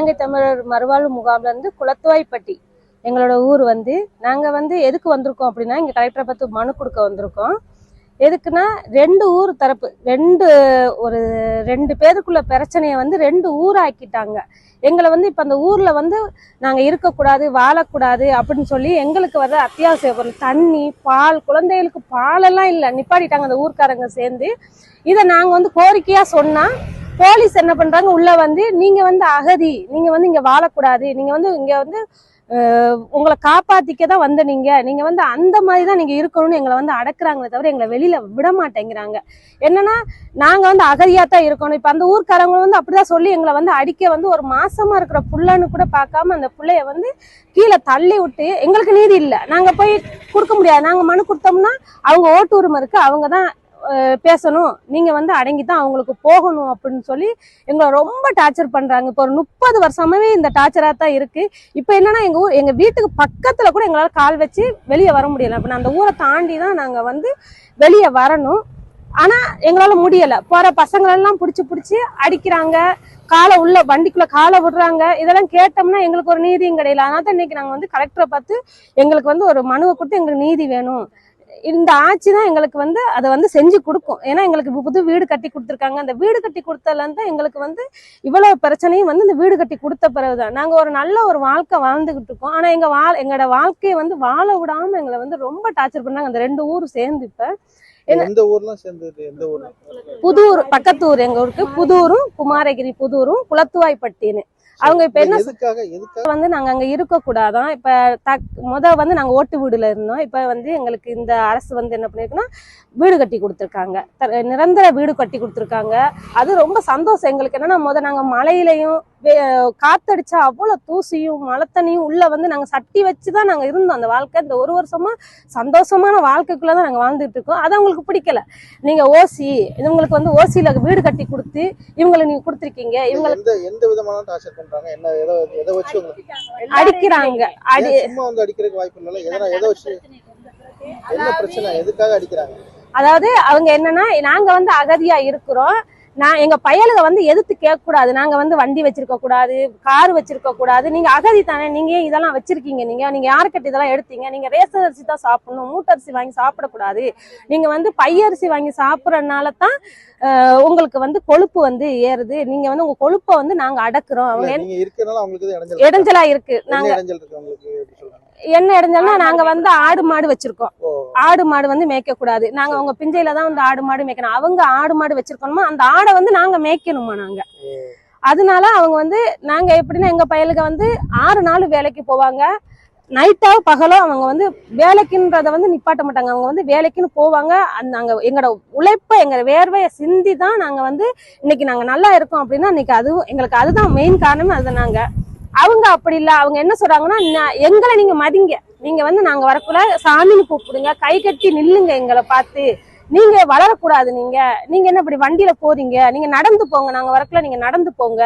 இலங்கை தமிழர் மறுவாழ்வு முகாம்ல இருந்து குளத்துவாய்ப்பட்டி எங்களோட ஊர் வந்து நாங்க வந்து எதுக்கு வந்திருக்கோம் அப்படின்னா இங்க கலெக்டரை பார்த்து மனு கொடுக்க வந்திருக்கோம். எதுக்குன்னா ரெண்டு ஊர் தரப்பு ரெண்டு ஒரு ரெண்டு பேருக்குள்ள பிரச்சனையை வந்து ரெண்டு ஊர் ஆக்கிட்டாங்க எங்களை வந்து இப்போ அந்த ஊரில் வந்து நாங்கள் இருக்கக்கூடாது வாழக்கூடாது அப்படின்னு சொல்லி எங்களுக்கு வர அத்தியாவசிய பொருள் தண்ணி பால் குழந்தைகளுக்கு பாலெல்லாம் இல்லை. நிப்பாடிட்டாங்க அந்த ஊர்க்காரங்க சேர்ந்து. இதை நாங்கள் வந்து கோரிக்கையாக சொன்னால் போலீஸ் என்ன பண்றாங்க? உள்ள வந்து நீங்க வந்து அகதி. நீங்க வந்து இங்க வாழக்கூடாது. நீங்க வந்து இங்க வந்து உங்களை காப்பாத்திக்க தான் வந்த நீங்க. நீங்க வந்து அந்த மாதிரி தான் நீங்க இருக்கணும்னு எங்களை வந்து அடக்குறாங்களே தவிர எங்களை வெளியில விட மாட்டேங்கிறாங்க என்னன்னா நாங்க வந்து அகதியா தான் இருக்கணும். இப்ப அந்த ஊர்க்காரங்க வந்து அப்படிதான் சொல்லி எங்களை வந்து அடிக்க வந்து ஒரு மாசமா இருக்கிற புள்ளன்னு கூட பார்க்காம அந்த பிள்ளைய வந்து கீழே தள்ளி விட்டு எங்களுக்கு நீதி இல்லை. நாங்க போய் கொடுக்க முடியாது. நாங்க மனு கொடுத்தோம்னா அவங்க ஓட்டு உரிமை இருக்கு. அவங்க தான் பேசணும். நீங்கள் வந்து அடங்கி தான் அவங்களுக்கு போகணும் அப்படின்னு சொல்லி எங்களை ரொம்ப டார்ச்சர் பண்ணுறாங்க இப்போ ஒரு முப்பது வருஷமாவே இந்த டார்ச்சராக தான் இருக்குது இப்போ என்னென்னா எங்கள் ஊர் எங்கள் வீட்டுக்கு பக்கத்தில் கூட எங்களால் கால் வச்சு வெளியே வர முடியலை. இப்போ அந்த ஊரை தாண்டி தான் நாங்கள் வந்து வெளியே வரணும். ஆனால் எங்களால் முடியலை. போகிற பசங்களெல்லாம் பிடிச்சி பிடிச்சி அடிக்கிறாங்க. காலை உள்ள வண்டிக்குள்ள காலை விடுறாங்க. இதெல்லாம் கேட்டோம்னா எங்களுக்கு ஒரு நீதியும் கிடையாது அதனால தான் இன்னைக்கு நாங்கள் வந்து கலெக்டரை பார்த்து எங்களுக்கு வந்து ஒரு மனுவை கொடுத்து எங்களுக்கு நீதி வேணும். இந்த ஆட்சி தான் எங்களுக்கு வந்து அதை வந்து செஞ்சு கொடுக்கும். ஏன்னா எங்களுக்கு புது வீடு கட்டி கொடுத்துருக்காங்க. அந்த வீடு கட்டி கொடுத்ததுல இருந்து எங்களுக்கு வந்து இவ்வளவு பிரச்சனையும் வந்து இந்த வீடு கட்டி கொடுத்த பிறகுதான். நாங்க ஒரு நல்ல ஒரு வாழ்க்கை வாழ்ந்துகிட்டு இருக்கோம். ஆனா எங்க வாழ் எங்களோட வாழ்க்கையை வந்து வாழ விடாம எங்களை வந்து ரொம்ப டார்ச்சர் பண்ணாங்க. அந்த ரெண்டு ஊர் சேர்ந்து இப்ப. என்ன- எந்த ஊர்லாம் சேர்ந்தது? எந்த ஊர்? புதூர் பக்கத்து ஊர் எங்க ஊருக்கு. புதூரும் குமாரகிரி புதூரும் குளத்துவாய்ப்பட்டின்னு. அவங்க இப்ப என்ன வந்து நாங்க அங்க இருக்க கூடாதான் இப்ப முத வந்து நாங்க ஓட்டு வீடுல இருந்தோம். இப்ப வந்து எங்களுக்கு இந்த அரசு வந்து என்ன பண்ணிருக்குன்னா வீடு கட்டி கொடுத்துருக்காங்க. நிரந்தர வீடு கட்டி கொடுத்துருக்காங்க. அது ரொம்ப சந்தோஷம். எங்களுக்கு என்னன்னா முத நாங்க மழையிலையும் வே- காத்தடிச்சா அவ்வளவு தூசியும் மழை தண்ணியும் உள்ள வந்து நாங்க சட்டி வச்சுதான் நாங்க இருந்தோம். அந்த வாழ்க்கை இந்த ஒரு வருஷமா சந்தோஷமான வாழ்க்கைக்குள்ளதான் நாங்க வாழ்ந்துட்டு இருக்கோம். அது அவங்களுக்கு பிடிக்கல. நீங்க ஓசி இவங்களுக்கு வந்து ஓசியில வீடு கட்டி கொடுத்து இவங்களை நீங்க கொடுத்துருக்கீங்க. இவங்க எந்த விதமான டார்ச்சர் பண்றாங்க? என்ன எதை எதை வச்சு உங்களுக்கு அடிக்கிறாங்க. அடி சும்மா வந்து அடிக்கிறதுக்கு வாய்ப்பு இல்லைல்ல? எதனா எதை வச்சு என்ன பிரச்சனை? எதுக்காக அடிக்கிறாங்க? அதாவது அவங்க என்னன்னா நாங்க வந்து அகதியா இருக்கிறோம். நான் எங்க பயலுக வந்து எதிர்த்து கேட்க கூடாது நாங்க வந்து வண்டி வச்சிருக்க கூடாது கார் வச்சிருக்க கூடாது. நீங்க அகதி தானே நீங்க இதெல்லாம் வச்சிருக்கீங்க நீங்க? நீங்க யாருக்கிட்ட இதெல்லாம் எடுத்தீங்க? நீங்க ரேஷன் அரிசி தான் சாப்பிடணும் மூட்டரிசி வாங்கி சாப்பிடக்கூடாது. நீங்க வந்து பையரிசி வாங்கி சாப்பிடறதுனால தான் உங்களுக்கு வந்து கொழுப்பு வந்து ஏறுது. நீங்க வந்து உங்க கொழுப்பை வந்து நாங்க அடக்குறோம். அவங்க இடைஞ்சல் இருக்கு. நாங்க என்ன இடைஞ்சல்னா நாங்க வந்து ஆடு மாடு வச்சிருக்கோம். ஆடு மாடு வந்து மேய்க்க கூடாது. நாங்க அவங்க பிஞ்சையில தான் வந்து ஆடு மாடு மேய்க்கணும். அவங்க ஆடு மாடு வச்சிருக்கணுமா அந்த ஆடை வந்து நாங்க மேய்க்கணுமா நாங்க. அதனால அவங்க வந்து நாங்க எப்படின்னா எங்க பயலுக வந்து ஆறு நாள் வேலைக்கு போவாங்க. நைட்டோ பகலோ அவங்க வந்து வேலைக்குன்றத வந்து நிப்பாட்ட மாட்டாங்க. அவங்க வந்து வேலைக்குன்னு போவாங்க. அந்த நாங்க எங்களோட உழைப்பை எங்க வேர்வையை சிந்தி தான் நாங்க வந்து இன்னைக்கு நாங்க நல்லா இருக்கோம் அப்படின்னா இன்னைக்கு அதுவும் எங்களுக்கு அதுதான் மெயின் காரணமே அது நாங்க. அவங்க அப்படி இல்ல. அவங்க என்ன சொல்றாங்கன்னா எங்களை நீங்க மதிங்க. நீங்க வந்து நாங்க வரக்குள்ள சாமின்னு கூப்பிடுங்க. கை கட்டி நில்லுங்க எங்களை பார்த்து. நீங்க வளரக்கூடாது நீங்க. நீங்க என்ன இப்படி வண்டியில போறீங்க? நீங்க நடந்து போங்க. நாங்க வரக்குள்ள நீங்க நடந்து போங்க.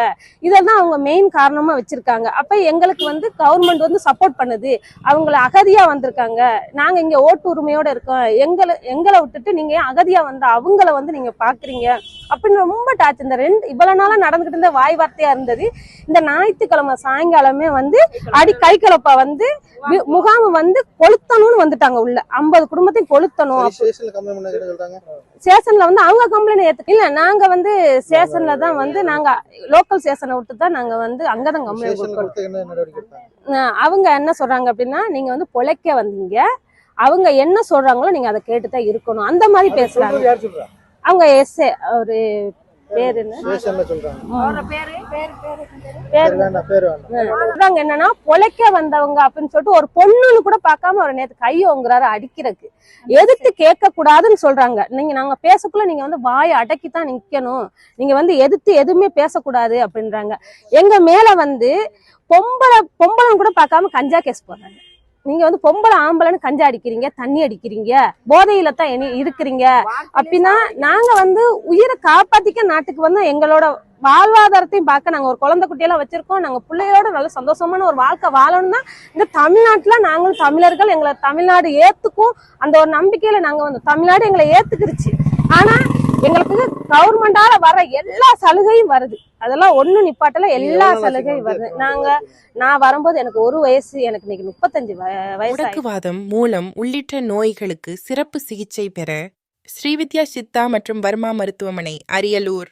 இதெல்லாம் அவங்க மெயின் காரணமா வச்சிருக்காங்க. அப்ப எங்களுக்கு வந்து கவர்மெண்ட் வந்து சப்போர்ட் பண்ணுது. அவங்கள அகதியா வந்திருக்காங்க. நாங்க இங்க ஓட்டு உரிமையோட இருக்கோம். எங்களை எங்களை விட்டுட்டு நீங்க ஏன் அகதியா வந்து அவங்கள வந்து நீங்க பாக்குறீங்க? அப்படின்னு ரொம்ப டாச் இந்த ரெண்டு இவ்வளவு நாளா நடந்துகிட்டு இருந்த வாய் வார்த்தையா இருந்தது. இந்த ஞாயிற்றுக்கிழமை சாயங்காலமே வந்து அடி கைக்கலப்பா வந்து முகாம் வந்து கொளுத்தணும்னு வந்துட்டாங்க உள்ள. ஐம்பது குடும்பத்தையும் கொளுத்தணும் ஸ்டேஷன்ல வந்து அவங்க கம்ப்ளைண்ட் ஏத்து இல்ல நாங்க வந்து ஸ்டேஷன்ல தான் வந்து நாங்க லோக்கல் ஸ்டேஷனை விட்டு தான் நாங்க வந்து அங்கதான் கம்ப்ளைண்ட் கொடுக்கணும். அவங்க என்ன சொல்றாங்க அப்படின்னா நீங்க வந்து பொழைக்க வந்தீங்க. அவங்க என்ன சொல்றாங்களோ நீங்க அதை கேட்டுதான் இருக்கணும். அந்த மாதிரி பேசுறாங்க. அவங்க எஸ் ஒரு பேர் என்ன? ஸ்டேஷன்ல சொல்றாங்க. பேர்? பேர் வேண்டாம் பேர் வேண்டாம். சொல்றாங்க என்னன்னா பொழைக்க வந்தவங்க அப்படின்னு சொல்லிட்டு ஒரு பொண்ணுன்னு கூட பார்க்காம ஒரு நேத்து கை ஓங்குறாரு அடிக்கிறதுக்கு. எதிர்த்து கேட்க கூடாதுன்னு சொல்றாங்க. நீங்க நாங்க பேசக்குள்ள நீங்க வந்து வாயை அடக்கித்தான் நிக்கணும். நீங்க வந்து எதிர்த்து எதுவுமே பேசக்கூடாது அப்படின்றாங்க. எங்க மேல வந்து பொம்பளை பொம்பளைன்னு கூட பார்க்காம கஞ்சா கேஸ் போடுறாங்க. நீங்க வந்து பொம்பளை ஆம்பளைன்னு கஞ்சா அடிக்கிறீங்க தண்ணி அடிக்கிறீங்க போதையில தான் இனி- இருக்கிறீங்க அப்படின்னா நாங்க வந்து உயிரை காப்பாத்திக்க நாட்டுக்கு வந்து எங்களோட வாழ்வாதாரத்தையும் பார்க்க நாங்க ஒரு குழந்தை குட்டியெல்லாம் வச்சிருக்கோம். நாங்க பிள்ளையோட நல்ல சந்தோஷமான ஒரு வாழ்க்கை வாழணும் தான் இந்த தமிழ்நாட்டுல நாங்களும் தமிழர்கள் எங்களை தமிழ்நாடு ஏத்துக்கும். அந்த ஒரு நம்பிக்கையில நாங்க வந்து தமிழ்நாடு எங்களை ஏத்துக்கிருச்சு. ஆனா எங்களுக்கு கவர்மெண்டால வர எல்லா சலுகையும் வருது அதெல்லாம் ஒண்ணு நிப்பாட்டல எல்லா சலுகையும் வருது நாங்க? நான் வரும்போது எனக்கு ஒரு வயசு எனக்கு இன்னைக்கு முப்பத்தஞ்சு வ- வயசு ஆயிடுச்சு. முடக்குவாதம் மூலம் உள்ளிட்ட நோய்களுக்கு சிறப்பு சிகிச்சை பெற ஸ்ரீவித்யா சித்தா மற்றும் வர்மா மருத்துவமனை அரியலூர்